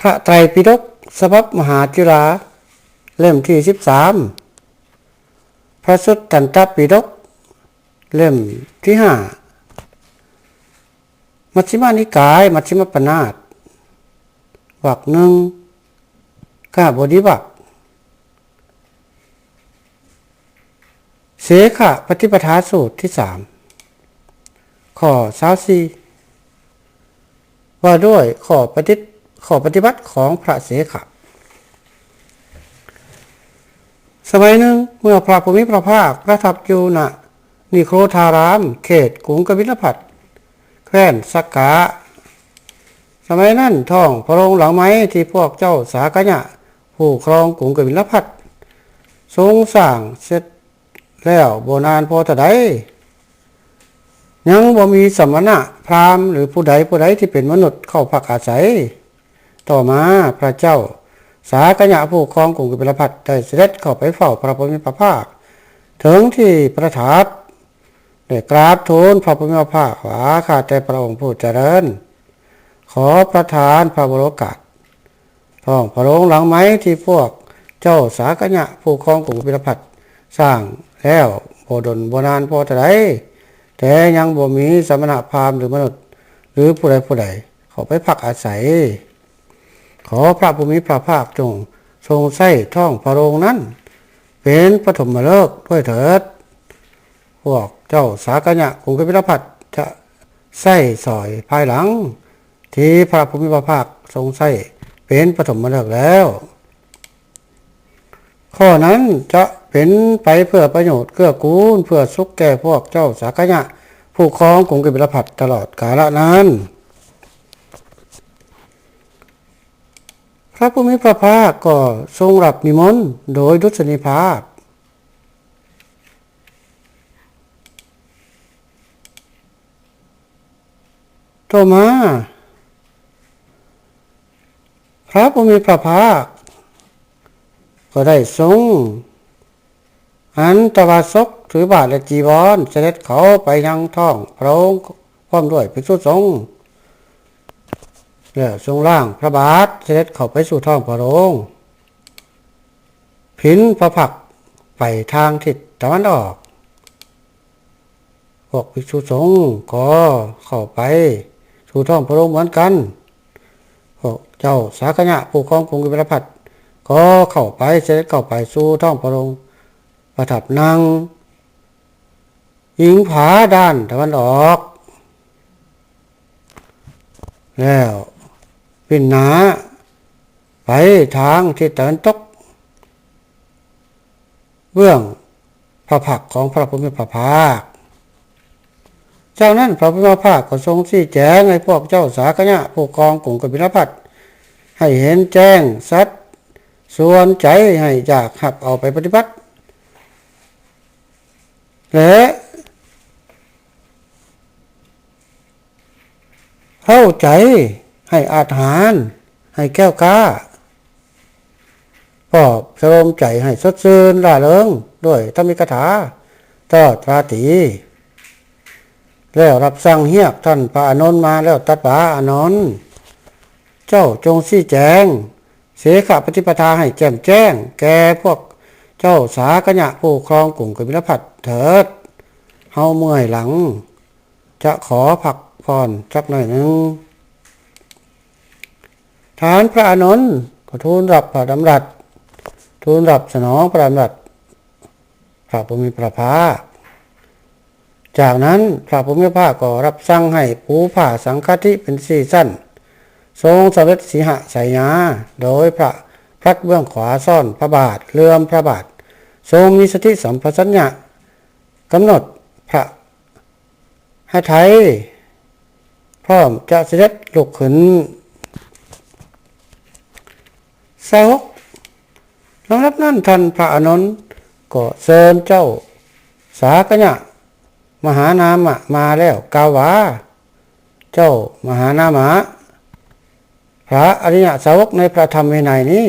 พระไตรปิฎกสบับมหาจุฬาเล่มที่สิบสามพระสุตตันตปิฎกเล่มที่ห้ามัชฌิมานิกาย มัชฌิมปนาตวรรคหนึ่งข้าบดีวักเสขะปฏิปทาสูตรที่สามข้อสาวสีว่าด้วยข้อปฏิ ข้อปฏิบัติของพระเสขะสมัยหนึ่งเมื่อพระภูมิพระภาคประทับอยู่ณนิโครธาราม เขตกุงกบิลพัทแคว้นสักกะสมัยนั้นท่องพระองค์หลังไม้ที่พวกเจ้าสากยะผู้ครองกุงกบิลพัททรงสร้างเสร็จแล้วโบนานพอตะไดยังบ่มีสมณะพราหมณ์หรือผู้ใดผู้ใดที่เป็นมนุษย์เข้าพักอาศัย ต่อมาพระเจ้า สากยะผู้ครองกรุงกบิลพัทได้เสด็จเข้าไปเฝ้าพระพุทธพระภาคถึงที่ประทับได้กราบทูลพระพุทธภาคว่าข้าแต่พระองค์ผู้เจริญ ขอประทานพระบรมกาศท้องพระโรงหลังไม้ที่พวกเจ้าสากยะผู้ครองกรุงกบิลพัทสร้างแล้วโบดลโบนานพอแต่ไดแต่ยังบ่มีสมณะพราหมณ์หรือมนุษย์ หรือผู้ใดผู้ใดเขาไปพักอาศัย ขอพระภูมิพระภาคจง ทรงใส่ท่องพระโรงนั้น เป็นปฐมฤกษ์ด้วยเถิด พวกเจ้าสากยะคงกบิลพัทจะใส่สอยภายหลัง ที่พระภูมิพระภาคทรงใส่เป็นปฐมฤกษ์แล้ว ข้อนั้นจะเป็นไปเพื่อประโยชน์เกื้อกูลเพื่อสุขแก่พวกเจ้าสากยะผู้ครองกรุงกบิลพัทตลอดกาลนั้น ระภูมิพระภาคก็ทรงรับนิมนต์โดยดุษณีภาพ ต่อมา พระภูมิพระภาค ก็ได้ทรงอันตวาสกถือบาทและจีวรเสด็จเขาไปยังท้องพระองค์พร้อมด้วยภิกษุสงฆ์ แล้วทรงล่างพระบาทเสด็จเข้าไปสู่ท้องพระโรงพินพระผักไปทางทิศตะวันออกพวกภิกษุสงฆ์ก็เข้าไปสู่ท้องพระโรงเหมือนกันพวกเจ้าสากยะผู้ครองกรุงกิบิลพัทก็เข้าไปเสด็จเข้าไปสู่ท้องพระโรงประทับนั่งอิงผาด้านตะวันออก แล้ว พินหนา ไปทางทิศตะวันตก เบื้องพระผักของพระพุทธพระภาคจากนั้นพระพุทธพระภาคก็ทรงชี้แจงให้พวกเจ้าสากยะผู้กองกลุ่มกบิลพัทให้เห็นแจ้งสัตว์ส่วนใจให้จากหับเอาไปปฏิบัติ และเข้าใจ ให้อาหาร ให้แก้วก้าปอบสรมใจให้สดชื่นร่าเริงด้วยธรรมิกถาตอดราตีแล้วรับสั่งเฮียกท่านพระอนนท์มาแล้วตัดปาอานนท์เจ้าจงชี้แจง เสขปฏิปทาให้แจ่มแจ้ง แก่พวกเจ้าสากยะผู้ครองกลุ่มกบิลพัทเถิดเฮาเมื่อยหลัง จะขอผักผ่อนสักหน่อยหนึ่ง ฐานพระอานนท์ก็ทูลรับพระดำรัส ทูลรับสนองพระดำรัส พระภูมิพระภาค จากนั้นพระภูมิพระภาคก็รับสั่งให้ปูผ่าสังฆทิเป็นสี่สั้น ทรงสเร็จสีหะสายาโดยพระพระเบื้องขวาซ่อนพระบาทเลื่อมพระบาท ทรงมีสติสัมปชัญญะกำหนดพระหไทยพร้อมจะเสด็จลุกขึ้น สาวกลำดับนั้นท่านพระอานนก็เชิญเจ้า สากยะมหานามะมาแล้วกาวา เจ้ามหานามะพระอริยสาวกในพระธรรมวินัยนี้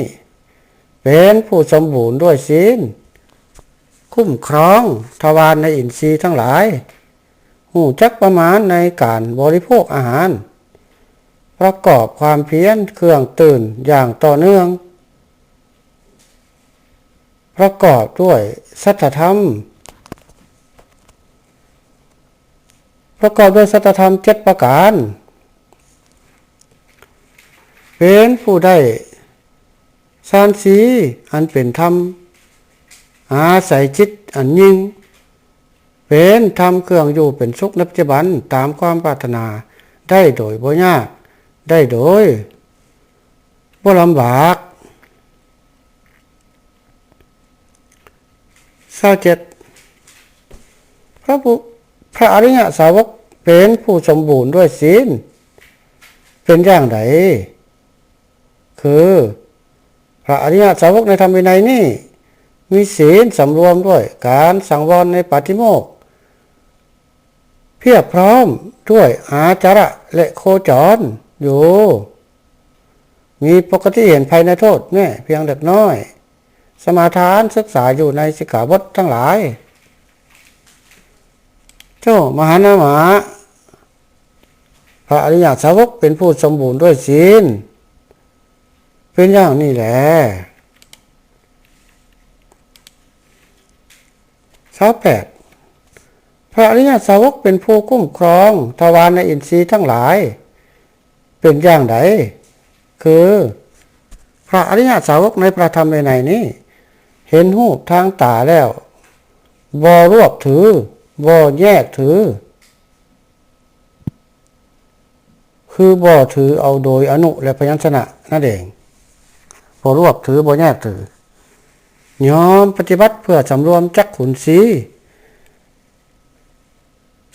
เป็นผู้สมบูรณ์ด้วยศีลคุ้มครองทวารในอินทรีย์ทั้งหลาย หูจักประมาณในการบริโภคอาหาร ประกอบความเพียรเครื่องตื่นอย่างต่อเนื่อง ประกอบด้วยสัจธรรม ประกอบด้วยสัจธรรมเจ็ดประการ เป็นผู้ได้สานสีอันเป็นธรรม อาศัยจิตอันยิ่ง เป็นธรรมเครื่องอยู่เป็นสุขในปัจจุบันตามความปรารถนาได้โดยบ่ยาก ได้โดยบ่ลำบาก ข้าเจ็ดพระผู้พระอริยสาวกเป็นผู้สมบูรณ์ด้วยศีล เป็นอย่างไรคือพระอริยสาวกในธรรมวินัยนี่ มีศีลสำรวมด้วยการสังวรในปาฏิโมกข์เพียบพร้อมด้วยอาจาระและโคจรอยู่ มีปกติเห็นภายในโทษแม่เพียงเล็กน้อย สมาทานศึกษาอยู่ในสิกขาบททั้งหลาย เจ้ามหานามาพระอริยสาวกเป็นผู้สมบูรณ์ด้วยศีลเป็นอย่างนี้แหละข้อแปดพระอริยสาวกเป็นผู้คุ้มครองทวารในอินทรีย์ทั้งหลาย เป็นอย่างไรคือ พระอริยสาวกในประธรรมในนี้ เห็นหูทางตาแล้วบ่รวบถือบ่แยกถือ คือบ่ถือเอาโดยอนุและพยัญชนะนั่นเองบ่รวบถือบ่แยกถือยอมปฏิบัติเพื่อสำรวมจักขุนสี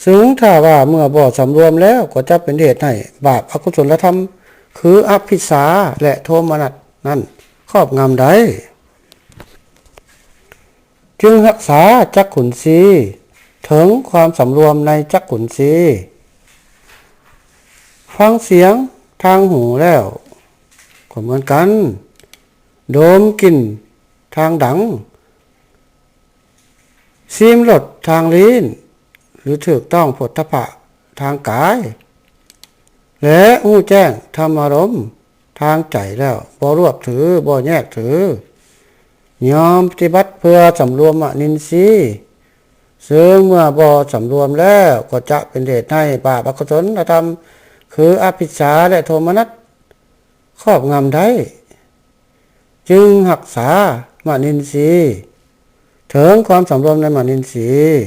ซึ่งถ้าว่าเมื่อบ่สำรวมแล้วก็จะเป็นเหตุให้บาปอกุศลธรรม คืออภิสาและโทมนัสนั่นครอบงำได้ จึงรักษาจักขุนสีถึงความสำรวมในจักขุนสีฟังเสียงทางหูแล้วก็เหมือนกัน โดมกลิ่นทางดังซีมรสทางลิ้น หรือถูกต้องผลทพะทางกาย และหูแจ้งธรรมารมทางใจแล้วบ่รวบถือบ่แยกถือ ยอมปฏิบัติเพื่อสำรวมอนินทรีย์ซึ่งเมื่อบ่สำรวมแล้วก็จะเป็นเหตุให้บาปอกุศลธรรม คืออภิชาและโทมนัสครอบงำได้ จึงหักษามานินทรีย์ถึงความสำรวมในมานินทรีย์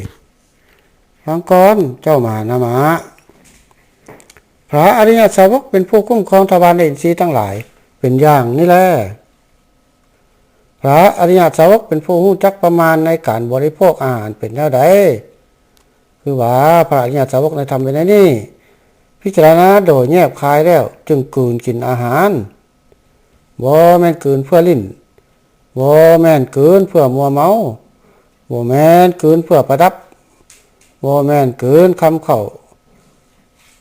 ฟังก่อนเจ้ามานามะพระอริยสาวกเป็นผู้คุ้มครองทวารในอินทรีย์ทั้งหลาย เป็นอย่างนี่แหละ พระอริยสาวกเป็นผู้หู้จักประมาณในการบริโภคอาหารเป็นแล้วใดคือว่าพระอริยสาวกในธรรมเป็นนี่ พิจารณาโดยแยบคายแล้ว จึงกืนกินอาหารบ่แม่นกืนเพื่อลิ้นบ่แม่นกืนเพื่อมัวเมาบ่แม่นกืนเพื่อประดับบ่แม่นกืนคำเข้า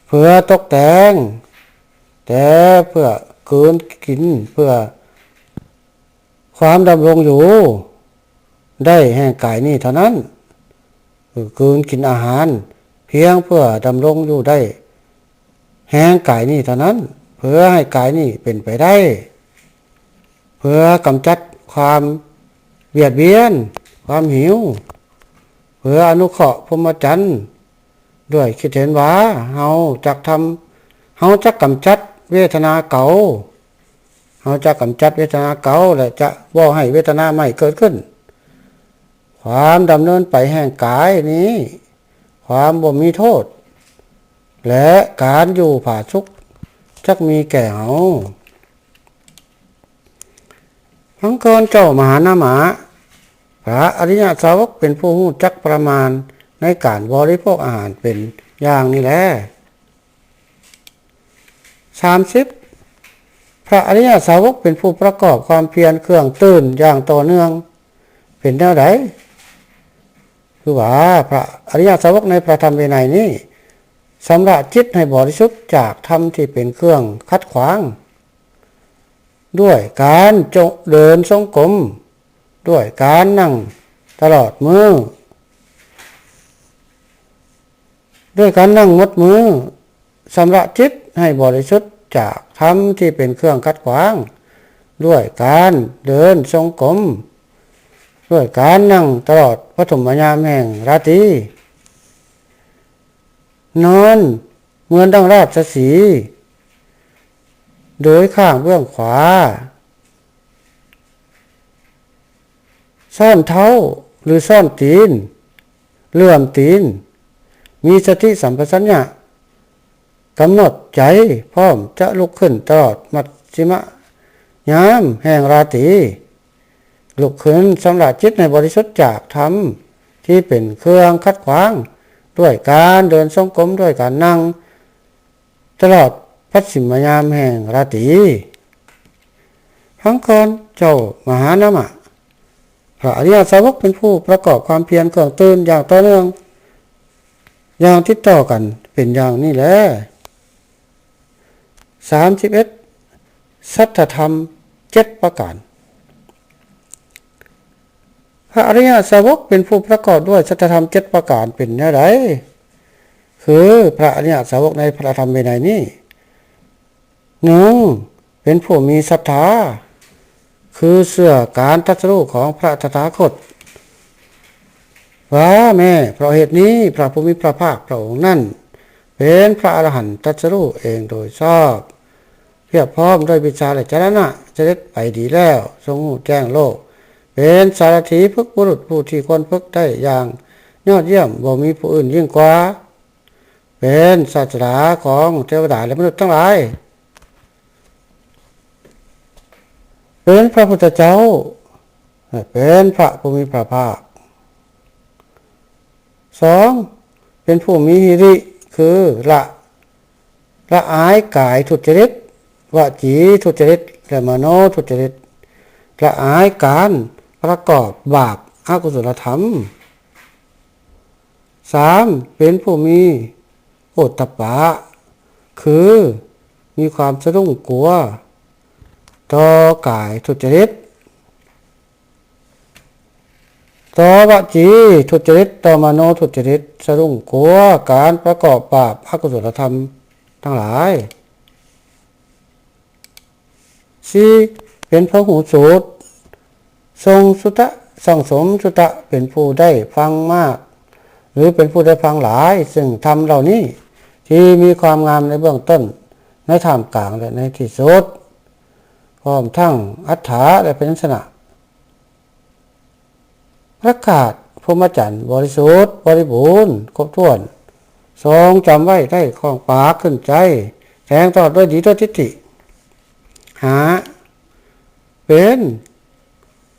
เพื่อตกแต่งแต่เพื่อกืนกินเพื่อ ความดำรงอยู่ ได้แห่งกายนี้เท่านั้นคือกืนกินอาหาร เพียงเพื่อดำรงอยู่ได้ แห่งกายนี้เท่านั้น เพื่อให้กายนี้เป็นไปได้ เพื่อกำจัดความเบียดเบียน ความหิว เพื่ออนุเคราะห์พรหมจรรย์ด้วยคิดเห็นว่าเฮาจักทำเฮาจักกำจัดเวทนาเก่า เฮาจะกำจัดเวทนาเก่าและจะบ่ให้เวทนาใหม่เกิดขึ้น ความดำเนินไปแห่งกายนี้ ความบ่มีโทษ และการอยู่ผาสุกจักมีแก่เฮาทั้งกรเจ้ามหานามะพระอริยสาวกเป็นผู้หู้จักประมาณในการบริโภคอาหารเป็นอย่างนี้แหละสามสิบ พระอริยสาวกเป็นผู้ประกอบความเพียรเครื่องตื่นอย่างต่อเนื่อง เป็นแนวไหนคือว่าพระอริยสาวกในพระธรรมวินัยนี้สำหรับจิตให้บริสุทธิ์จากธรรมที่เป็นเครื่องคัดขวาง ด้วยการจงเดินทรงกลมด้วยการนั่งตลอดมือ ด้วยการนั่งมดมือสำหรับจิตให้บริสุทธิ์ จากธรรมที่เป็นเครื่องคัดขวาง ด้วยการเดินทรงกลมด้วยการนั่งตลอดปฐมยามแห่งราตรีนอนเหมือนดังราชสี โดยข้างเบื้องขวา ซ่อนเท้าหรือซ่อนตีน เลื่อมตีน มีสติสัมปชัญญะ กำหนดใจพร้อมจะลุกขึ้นตลอดมัชิมะยามแห่งราตรีลุกขึ้นสำหรับจิตในบริสุทธิ์จากธรรมที่เป็นเครื่องคัดขวาง ด้วยการเดินทรงกลมด้วยการนั่ง ตลอดพัชิมยามแห่งราตรีทั้งก่อนเจ้ามหานามะพระอริยสาวกเป็นผู้ประกอบความเพียรเครื่องตื่นอย่างต่อเนื่อง อย่างติดต่อกันเป็นอย่างนี้แหละ สามสิบเอ็ดสัทธรรมเจ็ดประการ พระอริยสาวกเป็นผู้ประกอบด้วยสัทธธรรมเจ็ดประการเป็นอย่างไรคือพระอริยสาวกในพระธรรมวินัยนี้หนึ่งเป็นผู้มีศรัทธาคือเสื่อการตัสรู้ของพระตถาคตว่าแม่เพราะเหตุนี้พระภูมิพระภาคพระองค์นั่น เป็นพระอรหันตตรัสรู้เองโดยชอบ เพียบพร้อมด้วยวิชาและจรณะจะเด็ดไปดีแล้ว ทรงหูแจ้งโลก เป็นสารถีพึกบุรุษผู้ที่ควรพึกได้อย่าง ยอดเยี่ยมบ่มีผู้อื่นยิ่งกว่า เป็นศาสดาของเทวดาและมนุษย์ทั้งหลาย เป็นพระพุทธเจ้า เป็นพระผู้มีพระภาคสองเป็นผู้มีหิริ คือละละอายกายทุจริตวจีทุจริตและมโนทุจริตละอายการประกอบบาปอากุศลธรรมสามเป็นผู้มีโอตตปปะ คือมีความสะดุ้งกลัว ต่อกายทุจริต ต่อวจีทุจริตต่อมโนทุจริตสะดุ้งกลัวการประกอบบาปอกุศลธรรมทั้งหลายสี่เป็นพระหูสูตร ทรงสุตะสังสมสุตะเป็นผู้ได้ฟังมาก หรือเป็นผู้ได้ฟังหลาย ซึ่งทำเหล่านี้ที่มีความงามในเบื้องต้น ในท่ามกลางและในที่สุดพร้อมทั้งอัฏฐาและเป็นลักษณะ ประกาศพรหมจรรย์บริสุทธิ์บริบูรณ์ครบถ้วน ทรงจำไว้ได้คล่องปากขึ้นใจแสดงตอดด้วยดีด้วยทิฏฐิ หา เป็น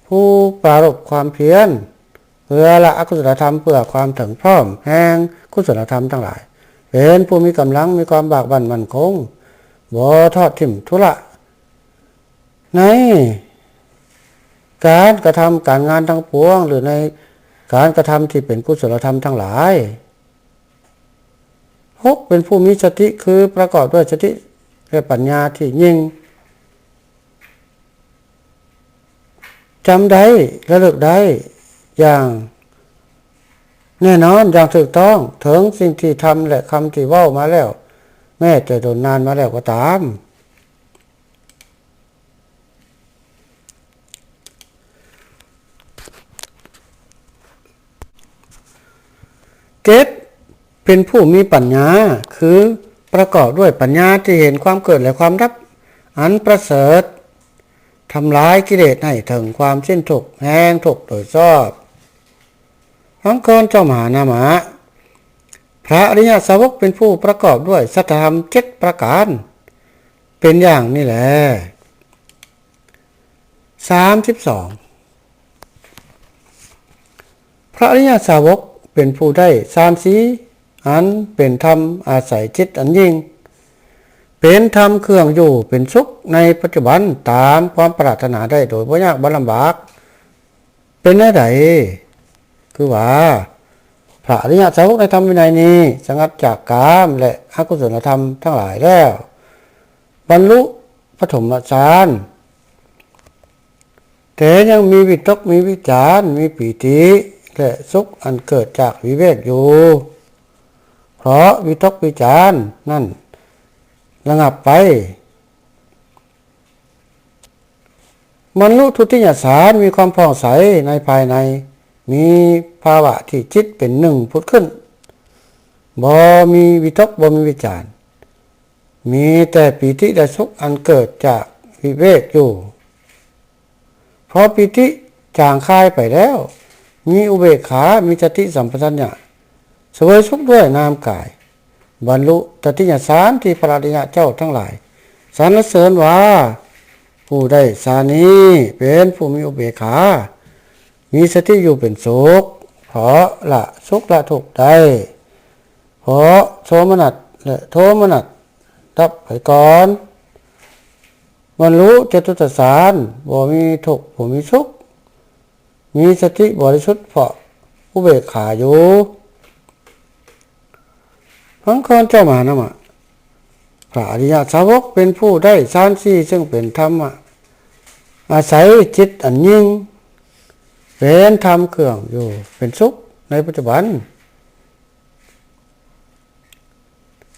ผู้ปรารบความเพียรเพื่อละอกุศลธรรมเพื่อความถึงพร้อม แห่งกุศลธรรมทั้งหลาย เป็นผู้มีกำลังมีความบากบั่นมั่นคงบ่ทอดถิ่มทุระใน การกระทำการงานทั้งปวง หรือในการกระทำที่เป็นกุศลธรรมทั้งหลายหกเป็นผู้มีสติคือประกอบด้วยสติและปัญญาที่ยิ่งจำได้ระลึกได้อย่างแน่นอนอย่างถูกต้องถึงสิ่งที่ทำและคำที่เว้ามาแล้ว แม้จะโดนนานมาแล้วก็ตาม เกตเป็นผู้มีปัญญา คือประกอบด้วยปัญญาที่เห็นความเกิดและความดับ อันประเสริฐทำลายกิเลสให้ถึงความสิ้นทุกแห้งทุกโดยชอบทั้งกรเจ้ามหานามะพระอริยสาวกเป็นผู้ประกอบด้วยสัทธรรมเจ็ดประการ เป็นอย่างนี้แหละสามสิบสองพระอริยสาวก เป็นผู้ได้สามสีอันเป็นธรรมอาศัยจิตอันยิ่ง เป็นธรรมเครื่องอยู่เป็นสุขในปัจจุบันตามความปรารถนาได้โดยบ่ยากบ่ลำบาก เป็นแน่ใดคือว่า พระอริยสาวกในธรรมวินัยนี้สงัดจากกามและอกุศลธรรมทั้งหลายแล้ว บรรลุปฐมฌานแต่ยังมีวิตกมีวิจารมีปีติ และสุขอันเกิดจากวิเวกอยู่ เพราะวิตกวิจารนั่น ระงับไป มนุษย์ทุติยสารมีความผ่องใสในภายใน มีภาวะที่จิตเป็นหนึ่งพุทธขึ้นบ่มีวิตกบ่มีวิจารมีแต่ปีติและสุขอันเกิดจากวิเวกอยู่ เพราะปีติจางคายไปแล้ว มีอุเบกขา มีสติสัมปชัญญะเสวยสุขด้วยนามกาย บรรลุตติยสารที่พระอริยเจ้าทั้งหลายสรรเสริญว่า ผู้ได้สานี้เป็นผู้มีอุเบกขา มีสติอยู่เป็นสุขเพราะละสุขละทุกข์ได้เพราะโทมนัสและโทมนัสดับไปก่อนบรรลุเจตุตสารบ่มีทุกข์บ่มีสุข มีสติบริสุทธิ์เพราะอุเบกขาอยู่พังคอนเจ้ามานามะพระอริยสาวกเป็นผู้ได้สานสี่ซึ่งเป็นธรรมะอาศัยจิตอันยิ่งเป็นธรรมเครื่องอยู่เป็นสุขในปัจจุบัน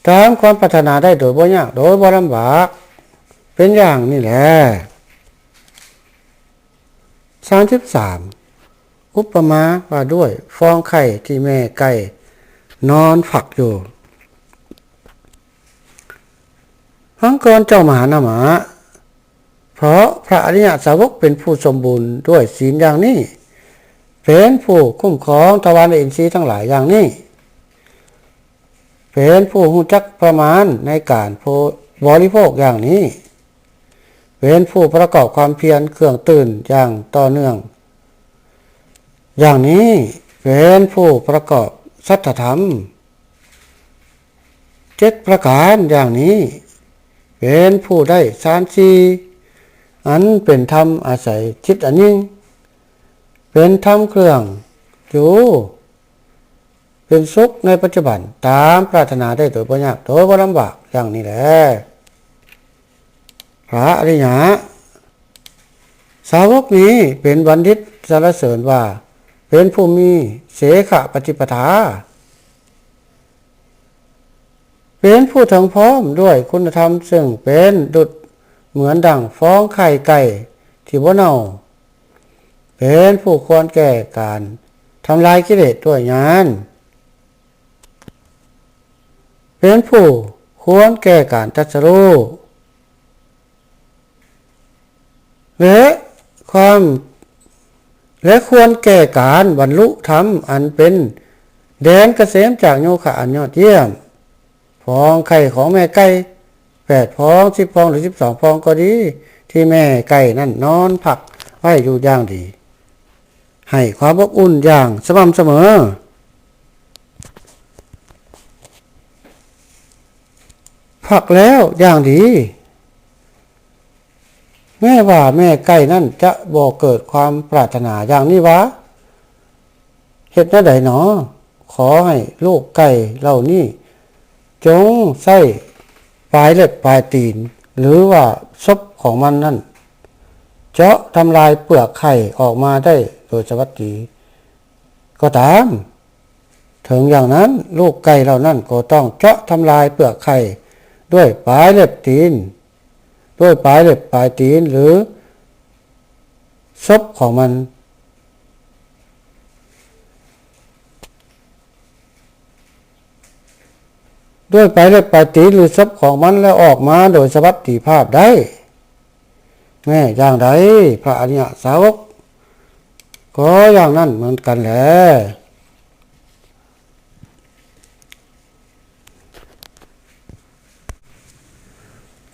ตามความปรารถนาได้โดยบ่ยากโดยบ่ลำบากเป็นอย่างนี่แหละสามสิบสาม อุปมาว่าด้วยฟองไข่ที่แม่ไก่นอนฝักอยู่พังกรเจ้ามหานามะเพราะพระอริยสาวกเป็นผู้สมบูรณ์ด้วยศีลอย่างนี้ เป็นผู้คุ้มครองทวารอินทรีย์ทั้งหลายอย่างนี้ เป็นผู้หูจักประมาณในการบริโภคอย่างนี้ เป็นผู้ประกอบความเพียรเครื่องตื่นอย่างต่อเนื่อง อย่างนี้เป็นผู้ประกอบสัทธธรรมเจ็ดประการอย่างนี้ เป็นผู้ได้สานสีอันเป็นธรรมอาศัยจิตอันยิ่ง เป็นธรรมเครื่องอยู่เป็นสุขในปัจจุบันตามปรารถนาได้โดยบ่ยากโดยบ่ลำบากอย่างนี้แหละพระอริยะสาวกนี้เป็นบัณฑิตสรรเสริญว่า เป็นผู้มีเสขปฏิปทา เป็นผู้ถึงพร้อมด้วยคุณธรรมซึ่งเป็นดุจเหมือนดั่งฟ้องไข่ไก่ที่บ่เน่า เป็นผู้ควรแก่การทำลายกิเลสด้วยงาน เป็นผู้ควรแก่การตัสรู้และความ และควรแก่การบรรลุธรรมอันเป็น แดนเกษมจากโยคะอันยอดเยี่ยมฟองไข่ของแม่ไก่แปดฟองสิบฟองหรือสิบสองฟองก็ดี ที่แม่ไก่นั่นนอนผักไว้อยู่อย่างดี ให้ความอบอุ่นอย่างสม่ำเสมอผักแล้วอย่างดี แม่ว่าแม่ไก่นั่นจะบอเกิดความปรารถนาอย่างนี้วะเหตุนั้นใดหนอ ขอให้ลูกไก่เหล่านี้จงใส่ปลายเล็บปลายตีน หรือว่าซบของมันนั่น เจาะทำลายเปลือกไข่ออกมาได้โดยสวัสดี ก็ตาม ถึงอย่างนั้นลูกไก่เหล่านั้นก็ต้องเจาะทำลายเปลือกไข่ด้วยปลายเล็บตีน ด้วยปลายเล็บปลายตีนหรือซบของมัน ด้วยปลายเล็บปลายตีนหรือซบของมันแล้วออกมาโดยสวัสดิภาพได้ แม่อย่างไรพระอริยสาวก ก็อย่างนั้นเหมือนกันแหละ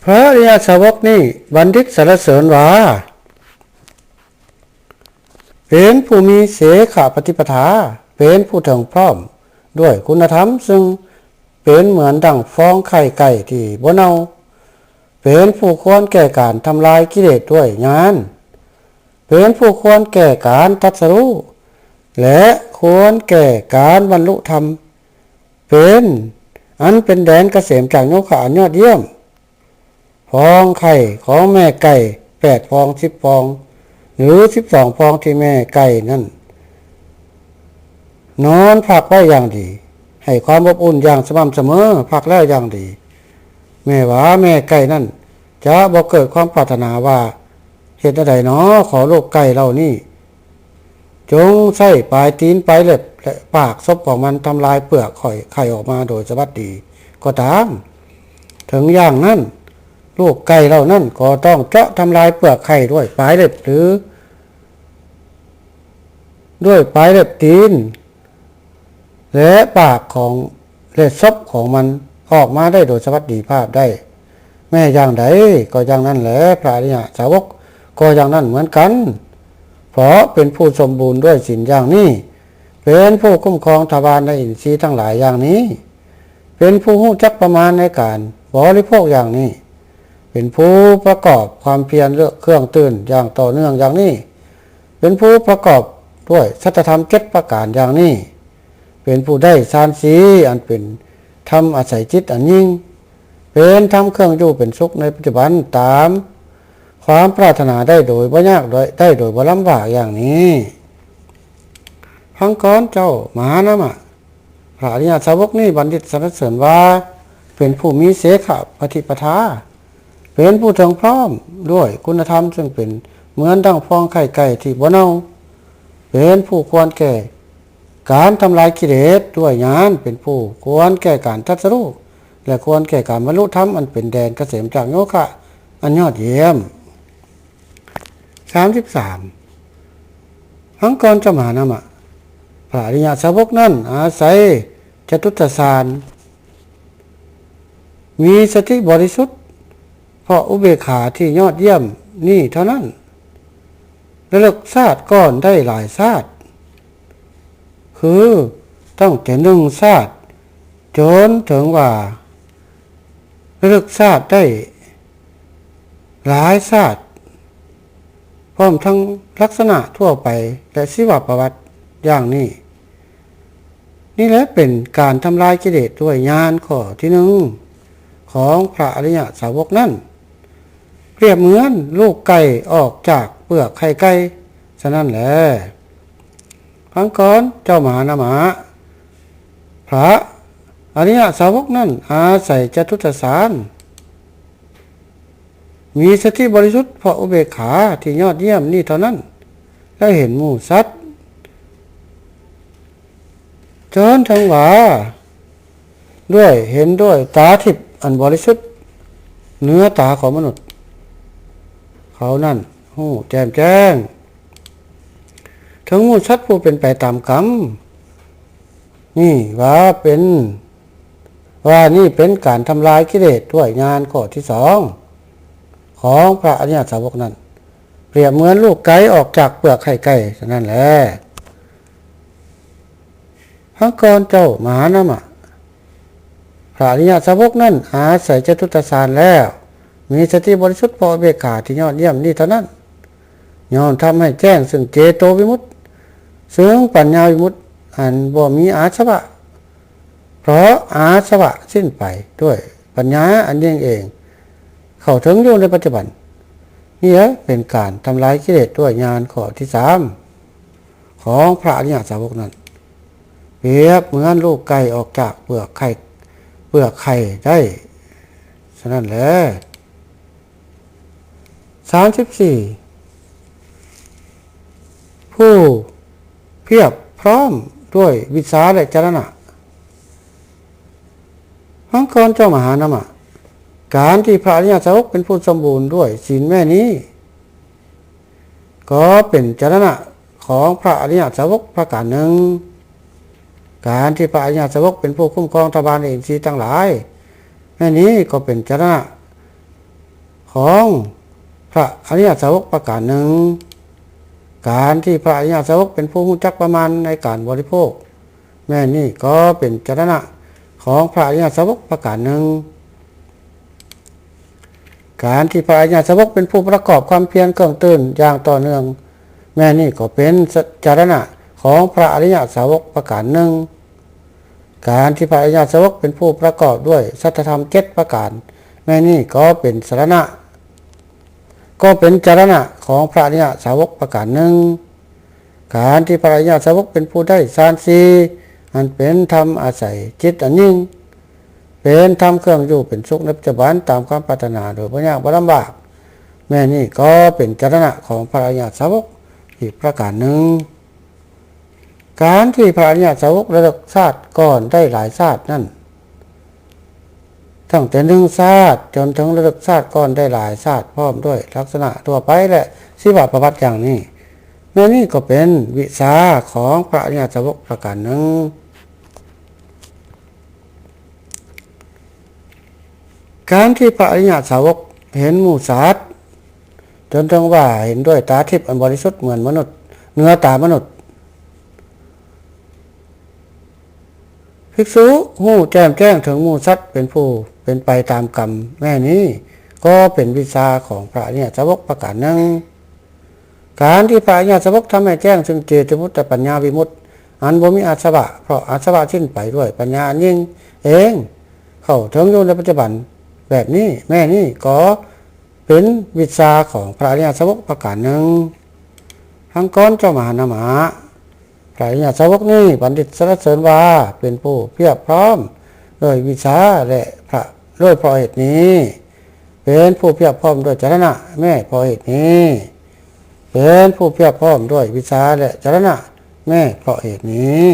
พระริยสาวกนี่บัณฑิตสรรเสริญว่าเป็นผู้มีเสขาปฏิปทา เป็นผู้ถึงพร้อม ด้วยคุณธรรมซึ่งเป็นเหมือนดั่งฟองไข่ไก่ที่บนเอาเป็นผู้ควรแก่การทำลายกิเลสด้วยงาน เป็นผู้ควรแก่การตัดสรู้และควรแก่การบรรลุธรรม เป็น อันเป็นแดนเกษมจากโยคะอันยอดเยี่ยม ฟองไข่ของแม่ไก่แปดฟองสิบฟอง หรือสิบสองฟองที่แม่ไก่นั่น นอนพักไว้อย่างดี ให้ความอบอุ่นอย่างสม่ำเสมอพักแล้วอย่างดี แม่ว่าแม่ไก่นั่น จะบอกเกิดความปรารถนาว่าเหตุใดเนาะขอโลกไก่เรานี่ จงใส่ปลายตีนปลายเล็บและปากซบของมันทำลายเปลือกข่ไข่ออกมาโดยสวัสดี ก็ตาม ถึงอย่างนั้น ลูกไก่เรานั่นก็ต้องเจาะทำลายเปลือกไข่ด้วยปลายเล็บหรือ ด้วยปลายเล็บตีน และปากของเล็บซบของมันออกมาได้โดยสวัสดีภาพได้ แม่อย่างใดก็อย่างนั้นแหละพระอริยสาวกก็อย่างนั้นเหมือนกัน เพราะเป็นผู้สมบูรณ์ด้วยสินอย่างนี้ เป็นผู้คุ้มครองทวารในอินทรีย์ทั้งหลายอย่างนี้ เป็นผู้หู้จักประมาณในการบริโภคอย่างนี้ เป็นผู้ประกอบความเพียรเลือกเครื่องตื่นอย่างต่อเนื่องอย่างนี้ เป็นผู้ประกอบด้วยสัจธรรมเจ็ดประการอย่างนี้ เป็นผู้ได้สานสีอันเป็นทำอาศัยจิตอันยิ่ง เป็นทำเครื่องอยู่เป็นสุขในปัจจุบันตาม ความปรารถนาได้โดยบ่ยากโดยได้โดยบ่ลำบากอย่างนี้พังก้อนเจ้ามหานามะพระอริยสาวกนี่บัณฑิตสรรเสริญว่า เป็นผู้มีเสขะปฏิปทา เป็นผู้ถึงพร้อมด้วยคุณธรรมซึ่งเป็นเหมือนดังฟองไข่ไก่ที่บ่เน่าเป็นผู้ควรแก่ การทำลายกิเลสด้วยญาณเป็นผู้ควรแก่การทัศรู้และควรแก่การบรรลุธรรมอันเป็นแดนเกษมจากโยคะอันยอดเยี่ยมสามสิบสามอังกรจมหานามะพระอริยสาวกนั่นอาศัยจตุตสาร มีสติบริสุทธิ์ เพราะอุเบกขาที่ยอดเยี่ยมนี่เท่านั้นระลึกชาติก่อนได้หลายชาติคือตั้งแต่หนึ่งชาติจนถึงว่าระลึกชาติได้หลายชาติพร้อมทั้งลักษณะทั่วไปและชีวประวัติอย่างนี้ นี่แหละเป็นการทำลายกิเลสด้วยญาณข้อที่หนึ่งของพระอริยสาวกนั่น เปรียบเหมือนลูกไก่ออกจากเปลือกไข่ไก่ฉะนั้นแหละพังก่อนเจ้ามหานามะพระอริยสาวกนั่นอาศัยจตุตสาร มีสติบริสุทธิ์เพราะอุเบกขาที่ยอดเยี่ยมนี่เท่านั้น แล้วเห็นหมู่สัตว์จนทั้งว่าด้วยเห็นด้วยตาทิพย์อันบริสุทธิ์เนื้อตาของมนุษย์ เขานั่นหูแจ่มแจ้งถึงหมูชัดผู้เป็นไปตามกรรม นี่ว่าเป็น ว่านี่เป็นการทำลายกิเลสด้วยงานข้อที่สองของพระอริยสาวกนั้น เปรียบเหมือนลูกไก่ออกจากเปลือกไข่ไก่ฉะนั้นแหละพระกรเจ้ามหานามะพระอริยสาวกนั้นอาศัยจตุตสารแล้ว มีสติบริสุทธิ์พอเบกขาที่ยอดเยี่ยมนี่เท่านั้นยอนทำให้แจ้งซึ่งเจโตวิมุตติซึ่งปัญญาวิมุตติอันบ่มีอาสวะ เพราะอาสวะสิ้นไปด้วยปัญญาอันยิ่งเอง เข้าถึงอยู่ในปัจจุบันนี่แหละเป็นการทำลายกิเลสด้วยญาณข้อที่สามของพระอริยสาวกนั้นเปรียบเหมือนลูกไก่ออกจากเปลือกไข่เปลือกไข่ได้ฉะนั้นแหละ สามสิบสี่ผู้เพียบพร้อมด้วยวิสาและจรณะพังกรเจ้ามหานามะการที่พระอริยสาวกเป็นผู้สมบูรณ์ด้วยศีลแม่นี้ ก็เป็นจรณะของพระอริยสาวกประการหนึ่ง การที่พระอริยสาวกเป็นผู้คุ้มครองทบานเองสีย์ทั้งหลายแม่นี้ก็เป็นจรณะของ ระอริยสาวกประการหนึ่ง การที่พระอริยสาวกเป็นผู้รู้จักประมาณในการบริโภค แม่นี้ก็เป็นจรณะของพระอริยสาวกประการหนึ่ง การที่พระอริยสาวกเป็นผู้ประกอบความเพียรเครื่องตื่นอย่างต่อเนื่อง แม่นี่ก็เป็นจารณะของพระอริยสาวกประการหนึ่ง การที่พระอริยสาวกเป็นผู้ประกอบด้วยสัจธรรมเจ็ดประการ แม่นี่ก็เป็นสารณะ ก็เป็นจารณะของพระอริยสาวกประการหนึ่งการที่พระอริยสาวกเป็นผู้ได้สานสีอันเป็นธรรมอาศัยจิตอันยิ่ง เป็นทำเครื่องอยู่เป็นสุขในปัจจุบันตามความปรารถนาโดยพระญาบ่ลำบาก แม่นี่ก็เป็นจรณะของพระอริยสาวกอีกประการหนึ่งการที่พระอริยสาวกระดับชาติก่อนได้หลายชาตินั่น ตั้งแต่หนึ่งชาติจนถึงระดับชาติก่อนได้หลายชาติพร้อมด้วยลักษณะทั่วไปและสิบาประวัติอย่างนี้แม่นี่ก็เป็นวิสาของพระอริยสาวกประการหนึ่งการที่พระอริยสาวกเห็นหมูสัตว์จนถึงว่าเห็นด้วยตาทิพย์อันบริสุทธิ์เหมือนมนุษย์ เนื้อตามนุษย์ภิกษุหูแจ้มแจ้งถึงหมูสัตว์เป็นผู้ เป็นไปตามกรรมแม่นี้ ก็เป็นวิชาของพระอริยสาวกประการหนึ่งการที่พระอริยสาวกทำให้แจ้งซึ่งเจตมุตตปัญญาวิมุตติอันบ่มีอาสวะเพราะอาสวะสิ้นไปด้วยปัญญายิ่งเอง เข้าถึงอยู่ในปัจจุบันแบบนี้แม่นี่ก็เป็นวิชาของพระอริยสาวกประการหนึ่งทั้งก้อนเจ้ามหานามาพระอริยสาวกนี่บัณฑิตสรรเสริญว่าเป็นผู้เพียบพร้อมด้วยวิชาและพระ ด้วยเพราะเหตุนี้ เป็นผู้เพียบพร้อมด้วยจรณะแม่เพราะเหตุนี้ เป็นผู้เพียบพร้อมด้วยวิชาและจรณะแม่เพราะเหตุนี้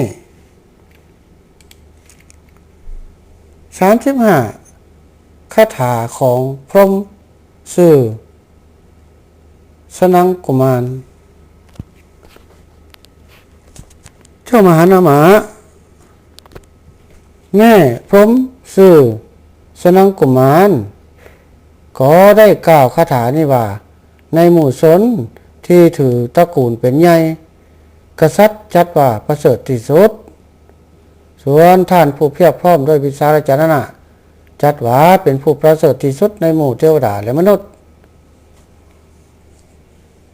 สามสิบห้าคาถาของพรหมสื่อ สนังกุมารเจ้ามหานามาแม่พรหมสื่อ สนังกุมารก็ได้กล่าวคาถานี้ว่า ในหมู่ชนที่ถือตระกูลเป็นใหญ่ กษัตริย์จัดว่าประเสริฐที่สุด ส่วนท่านผู้เพียบพร้อมด้วยวิสารจรณะ จัดว่าเป็นผู้ประเสริฐที่สุดในหมู่เทวดาและมนุษย์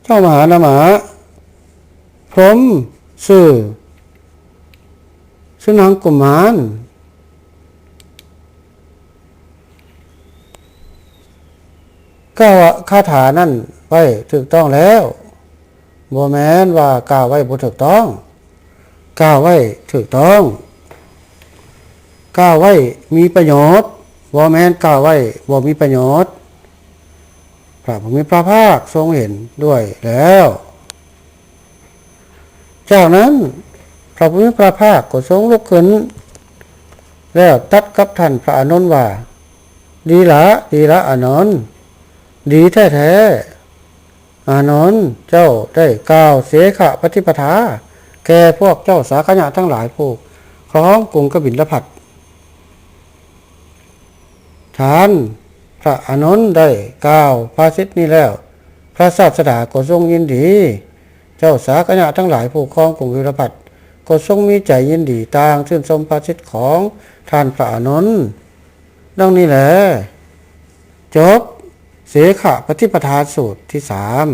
เจ้ามหานามาพรหมสื่อสุนังกุมาร กล่าวคาถานั่นไว้ถูกต้องแล้วบ่แม้นว่ากล่าวไว้บ่ถูกต้องกล่าวไว้ถูกต้องกล่าวไว้มีประโยชน์บ่แม้นกล่าวไว้บ่มีประโยชน์พระผู้มีพระภาคทรงเห็นด้วยแล้ว จากนั้นพระผู้มีพระภาคก็ทรงลุกขึ้น แล้วตัดกับท่านพระอานนว่า ดีละดีละอานนท์ ดีแท้แท้ๆอานนท์เจ้าได้กล่าวเสขะปฏิปทา แก่พวกเจ้าสาขยะทั้งหลายผู้คล้องกรุงกบินละพัดทานพระอานนท์ได้กล่าวภาสิทธินี้แล้ว พระศาสดาก็ทรงยินดี เจ้าสาขยะทั้งหลายผู้ครองกรุงวิรพัฒก็ทรงมีใจยินดีต่างชื่นชมภาสิทธิของท่านพระอานนท์ดังนี้แหละจบ เสขะปฏิปทาสูตรที่สาม